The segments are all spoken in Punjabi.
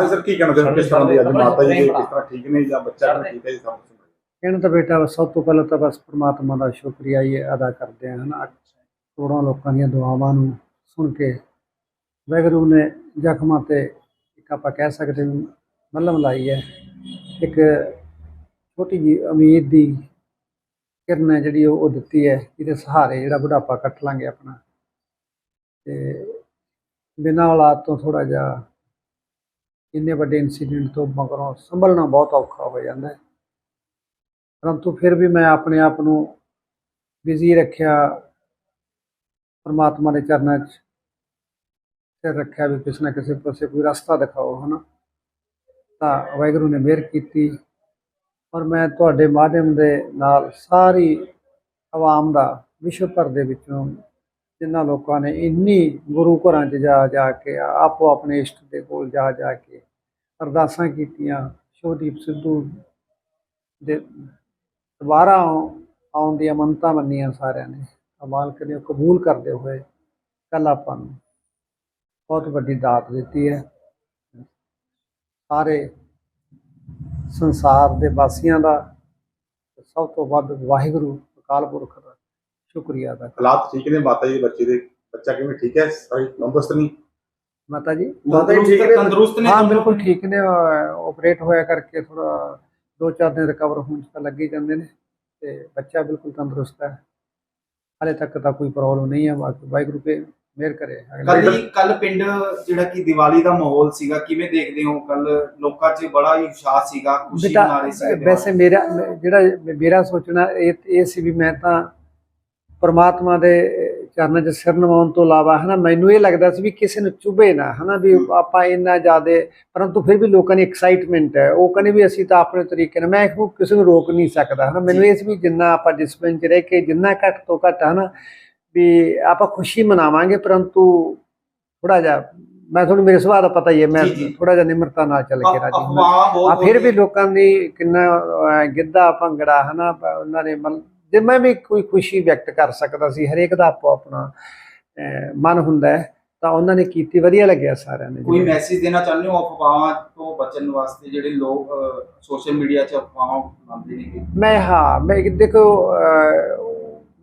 ਹਾਂ ਸਰ ਕੀ ਕਹਿਣਾ ਚਾਹੁੰਦੇ ਕਿਸ ਤਰ੍ਹਾਂ ਦੀ ਅੱਜ ਮਾਤਾ ਜੀ ਦੇ ਕਿਸ ਤਰ੍ਹਾਂ ਠੀਕ ਨੇ ਜਾਂ ਬੱਚਾ ਕਿਵੇਂ ਠੀਕ ਹੈ ਜੀ ਸਭ ਇਹਨਾਂ ਤਾਂ ਬੇਟਾ ਸਭ ਤੋਂ ਪਹਿਲਾਂ ਤਾਂ ਬਸ ਪ੍ਰਮਾਤਮਾ ਦਾ ਸ਼ੁਕਰੀਆ ਹੀ ਅਦਾ ਕਰਦੇ ਹਾਂ ਹਨਾ? ਕਰੋੜਾਂ ਲੋਕਾਂ ਦੀਆਂ ਦੁਆਵਾਂ ਨੂੰ ਸੁਣ ਕੇ ਵਾਹਿਗੁਰੂ ਨੇ ਜ਼ਖਮਾਂ ਤੇ ਇੱਕ ਆਪਾਂ ਕਹਿ ਸਕਦੇ ਹਾਂ ਮੱਲਮ ਲਾਈ ਹੈ। ਇੱਕ ਛੋਟੀ ਜੀ ਉਮੀਦ ਦੀ ਕਿਰਨ ਹੈ ਜਿਹੜੀ ਉਹ ਉਹ ਦਿੱਤੀ ਹੈ ਇਹਦੇ ਸਹਾਰੇ ਜਿਹੜਾ ਬੁਢਾਪਾ ਕੱਟ ਲਾਂਗੇ ਆਪਣਾ। ਤੇ ਬਿਨਾਂ ਔਲਾਦ ਤੋਂ ਥੋੜਾ ਜਿਹਾ ਇੰਨੇ ਵੱਡੇ ਇਨਸੀਡੈਂਟ ਤੋਂ ਮਗਰੋਂ ਸੰਭਲਣਾ ਬਹੁਤ ਔਖਾ ਹੋ ਜਾਂਦਾ ਹੈ। ਪਰੰਤੂ ਫਿਰ ਵੀ ਮੈਂ ਆਪਣੇ ਆਪ ਨੂੰ ਬਿਜ਼ੀ ਰੱਖਿਆ, ਪਰਮਾਤਮਾ ਦੇ ਚਰਨਾਂ 'ਚ ਫਿਰ ਰੱਖਿਆ ਵੀ ਕਿਸੇ ਨਾ ਕਿਸੇ ਪਾਸੇ ਕੋਈ ਰਸਤਾ ਦਿਖਾਓ, ਹਨਾ। ਤਾਂ ਵਾਹਿਗੁਰੂ ਨੇ ਮਿਹਰ ਕੀਤੀ ਔਰ ਮੈਂ ਤੁਹਾਡੇ ਮਾਧਿਅਮ ਦੇ ਨਾਲ ਸਾਰੀ ਆਵਾਮ ਦਾ ਵਿਸ਼ਵ ਭਰ ਦੇ ਵਿੱਚੋਂ ਜਿਨ੍ਹਾਂ ਲੋਕਾਂ ਨੇ ਇੰਨੀ ਗੁਰੂ ਘਰਾਂ 'ਚ ਜਾ ਜਾ ਕੇ ਆਪੋ ਆਪਣੇ ਇਸ਼ਟ ਦੇ ਕੋਲ ਜਾ ਜਾ ਕੇ ਅਰਦਾਸਾਂ ਕੀਤੀਆਂ ਸ਼ੋਦੀਪ ਸਿੱਧੂ ਦੇ ਦੁਬਾਰਾ ਆਉ- ਆਉਣ ਦੀਆਂ ਮੰਨਤਾਂ ਮੰਨੀਆਂ ਸਾਰਿਆਂ ਨੇ। ਤਾਂ ਮਾਲਕ ਨੇ ਕਬੂਲ ਕਰਦੇ ਹੋਏ ਕੱਲ ਆਪਾਂ ਨੂੰ ਬਹੁਤ ਵੱਡੀ ਦਾਤ ਦਿੱਤੀ ਹੈ। ਸਾਰੇ ਸੰਸਾਰ ਦੇ ਵਾਸੀਆਂ ਦਾ ਸਭ ਤੋਂ ਵੱਧ ਵਾਹਿਗੁਰੂ, ਅਕਾਲ ਪੁਰਖ ਦਾ ਸ਼ੁਕਰੀਆ ਕਰ ਹਾਲਾਤ ਠੀਕ ਨੇ? ਮਾਤਾ ਜੀ ਦੇ ਬੱਚੇ ਦੇ ਬੱਚਾ ਕਿਵੇਂ? ਠੀਕ ਹੈ? ਸਾਰੀ ਤੰਦਰੁਸਤ ਨਹੀਂ ਮਾਤਾ ਜੀ? ਮਾਤਾ ਜੀ ਠੀਕ ਨੇ ਤੰਦਰੁਸਤ ਨੇ? ਹਾਂ? ਬਿਲਕੁਲ ਠੀਕ ਨੇ। ਆਪਰੇਟ ਹੋਇਆ ਕਰਕੇ ਥੋੜਾ ਦੋ ਚਾਰ ਦਿਨ ਰਿਕਵਰ ਹੋਣ 'ਚ ਤਾਂ ਲੱਗੇ ਹੀ ਜਾਂਦੇ ਨੇ ਤੇ ਬੱਚਾ ਬਿਲਕੁਲ ਤੰਦਰੁਸਤ ਹੈ। ਹਾਲੇ ਤੱਕ ਤਾਂ ਕੋਈ ਪ੍ਰੋਬਲਮ ਨਹੀਂ ਹੈ। ਬਾਕੀ ਵਾਹਿਗੁਰੂ ਕੇ ਮਿਹਰ ਕਰੇ। ਕੱਲ ਕੱਲ ਪਿੰਡ ਜਿਹੜਾ ਕਿ ਦੀਵਾਲੀ ਦਾ ਮਾਹੌਲ ਸੀਗਾ ਕਿਵੇਂ ਦੇਖਦੇ ਹੋ? ਕੱਲ ਲੋਕਾਂ 'ਚ ਬੜਾ ਹੀ ਉਤਸ਼ਾਹ ਸੀਗਾ ਖੁਸ਼ੀ ਮਨਾ ਰਹੇ ਸੀ ਵੈਸੇ ਮੇਰਾ ਜਿਹੜਾ ਮੇਰਾ ਸੋਚਣਾ ਇਹ ਇਹ ਸੀ ਵੀ ਮੈਂ ਤਾਂ ਪਰਮਾਤਮਾ ਦੇ ਚਰਨਾਂ 'ਚ ਸਿਰ ਨਵਾਉਣ ਤੋਂ ਇਲਾਵਾ ਹਨਾ ਮੈਨੂੰ ਇਹ ਲੱਗਦਾ ਸੀ ਵੀ ਕਿਸੇ ਨੂੰ ਚੁਭੇ ਨਾ ਹਨਾ ਵੀ ਆਪਾਂ ਇੰਨਾ ਜ਼ਿਆਦੇ ਪਰੰਤੂ ਫਿਰ ਵੀ ਲੋਕਾਂ ਦੀ ਐਕਸਾਈਟਮੈਂਟ ਹੈ। ਉਹ ਕਹਿੰਦੇ ਵੀ ਅਸੀਂ ਤਾਂ ਆਪਣੇ ਤਰੀਕੇ ਨਾਲ ਮੈਂ ਉਹ ਕਿਸੇ ਨੂੰ ਰੋਕ ਨਹੀਂ ਸਕਦਾ ਹਨਾ। ਮੈਨੂੰ ਇਹ ਸੀ ਵੀ ਜਿੰਨਾ ਆਪਾਂ ਡਿਸਪਲਿਨ 'ਚ ਰਹਿ ਕੇ ਜਿੰਨਾ ਘੱਟ ਤੋਂ ਘੱਟ ਹਨਾ ਵੀ ਆਪਾਂ ਖੁਸ਼ੀ ਮਨਾਵਾਂਗੇ ਪਰੰਤੂ ਥੋੜਾ ਜਿਹਾ ਮੈਂ ਤੁਹਾਨੂੰ ਮੇਰੇ ਸੁਭਾਅ ਦਾ ਪਤਾ ਹੀ ਹੈ ਮੈਂ। ਥੋੜਾ ਜਿਹਾ ਨਿਮਰਤਾ ਨਾਲ ਚੱਲ ਕੇ ਰਾਜੀ ਆ ਫਿਰ ਵੀ। ਲੋਕਾਂ ਦੀ ਕਿੰਨਾ ਗਿੱਧਾ ਭੰਗੜਾ ਹਨਾ ਉਹਨਾਂ ਨੇ ਜੇ ਮੈਂ ਵੀ ਕੋਈ ਖੁਸ਼ੀ ਵਿਅਕਤ ਕਰ ਸਕਦਾ ਸੀ ਹਰੇਕ ਦਾ ਆਪੋ ਆਪਣਾ ਮਨ ਹੁੰਦਾ ਹੈ ਤਾਂ ਉਹਨਾਂ ਨੇ ਕੀਤੀ ਵਧੀਆ ਲੱਗਿਆ ਸਾਰਿਆਂ ਨੇ। ਕੋਈ ਮੈਸੇਜ ਦੇਣਾ ਚਾਹੁੰਦੇ ਹੋ ਅਫਵਾਹਾਂ ਤੋਂ ਬਚਣ ਵਾਸਤੇ ਜਿਹੜੇ ਲੋਕ ਸੋਸ਼ਲ ਮੀਡੀਆ 'ਚ ਅਫਵਾਹਾਂ ਲਾਉਂਦੇ ਨੇ ਮੈਂ ਹਾਂ ਮੈਂ ਦੇਖੋ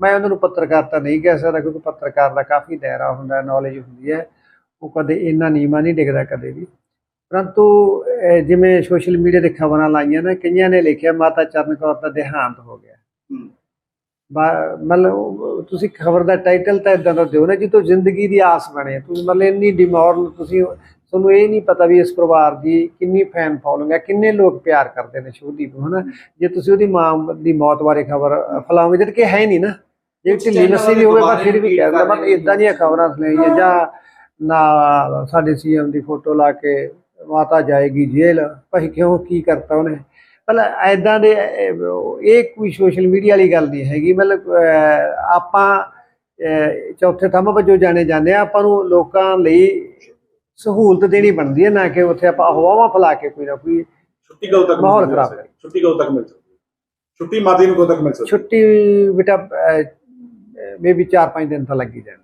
ਮੈਂ ਉਹਨਾਂ ਨੂੰ ਪੱਤਰਕਾਰਤਾ ਨਹੀਂ ਕਹਿ ਸਕਦਾ ਕਿਉਂਕਿ ਪੱਤਰਕਾਰ ਦਾ ਕਾਫੀ ਦਾਇਰਾ ਹੁੰਦਾ ਨੌਲੇਜ ਹੁੰਦੀ ਹੈ। ਉਹ ਕਦੇ ਇੰਨਾ ਨੀਵਾਂ ਨਹੀਂ ਡਿੱਗਦਾ ਕਦੇ ਵੀ। ਪਰੰਤੂ ਜਿਵੇਂ ਸੋਸ਼ਲ ਮੀਡੀਆ ਤੇ ਖਬਰਾਂ ਲਾਈਆਂ ਨਾ ਕਈਆਂ ਨੇ ਲਿਖਿਆ ਮਾਤਾ ਚਰਨ ਕੌਰ ਦਾ ਦੇਹਾਂਤ ਹੋ ਗਿਆ। ਮਤਲਬ ਤੁਸੀਂ ਖਬਰ ਦਾ ਟਾਈਟਲ ਤਾਂ ਇਦਾਂ ਦਾ ਦਿਓ ਨਾ ਜਿੱਤੋਂ ਜ਼ਿੰਦਗੀ ਦੀ ਆਸ ਬਣੇ। ਤੁਸੀਂ ਮਤਲਬ ਇੰਨੀ ਡਿਮੋਰਲ ਤੁਸੀਂ ਤੁਹਾਨੂੰ ਇਹ ਨਹੀਂ ਪਤਾ ਵੀ ਇਸ ਪਰਿਵਾਰ ਦੀ ਕਿੰਨੀ ਫੈਨ ਫੋਲੋਇੰਗ ਹੈ ਕਿੰਨੇ ਲੋਕ ਪਿਆਰ ਕਰਦੇ ਨੇ ਸ਼ੁਭਦੀਪ ਨੂੰ ਹਨਾ? ਜੇ ਤੁਸੀਂ ਉਹਦੀ ਮਾਂ ਦੀ ਮੌਤ ਬਾਰੇ ਖਬਰ ਫਲਾਓਗੇ ਜਦ ਕਿ ਹੈ ਨਹੀਂ ਨਾ? ਜੇ ਢਿੱਲੀ ਮੱਸੀ ਵੀ ਹੋਵੇ ਪਰ ਫਿਰ ਵੀ ਕਹਿ ਦਿੰਦਾ repeat ਇਦਾਂ ਦੀਆਂ ਖਬਰਾਂ ਸੁਣਾਈਆਂ ਜਾਂ ਨਾ ਸਾਡੇ ਸੀਐਮ ਦੀ ਫੋਟੋ ਲਾ ਕੇ ਮਾਤਾ ਜਾਏਗੀ ਜੇਲ੍ਹ। ਭਾਈ ਕਿਉਂ ਕੀ ਕਰਤਾ ਉਹਨੇ? ਮਤਲਬ ਐਦਾਂ ਦੇ ਇਹ- ਕੋਈ ਸੋਸ਼ਲ ਮੀਡੀਆ ਵਾਲੀ ਗੱਲ ਨਹੀਂ ਹੈਗੀ ਮਤਲਬ ਆਪਾਂ ਚੌਥੇ ਥੰਮ ਵਜੋਂ ਜਾਣੇ ਜਾਂਦੇ ਆ ਆਪਾਂ ਨੂੰ ਲੋਕਾਂ ਲਈ ਸਹੂਲਤ ਦੇਣੀ ਬਣਦੀ ਹੈ ਨਾ ਕਿ ਉੱਥੇ ਆਪਾਂ ਹਵਾਵਾਂ ਫੈਲਾ ਕੇ ਕੋਈ ਨਾ ਕੋਈ ਛੁੱਟੀ ਕਦੋਂ ਤੱਕ ਮਾਹੌਲ ਖਰਾਬ? ਛੁੱਟੀ ਕਦੋਂ ਤੱਕ ਮਿਲ ਸਕਦੀ? ਛੁੱਟੀ ਜੀ ਨੂੰ ਕਦੋਂ ਤੱਕ ਮਿਲ ਸਕਦੀ? ਛੁੱਟੀ ਬੇਟਾ ਮੇਬੀ 4-5 ਦਿਨ ਤਾਂ ਲੱਗ ਹੀ ਜਾਣ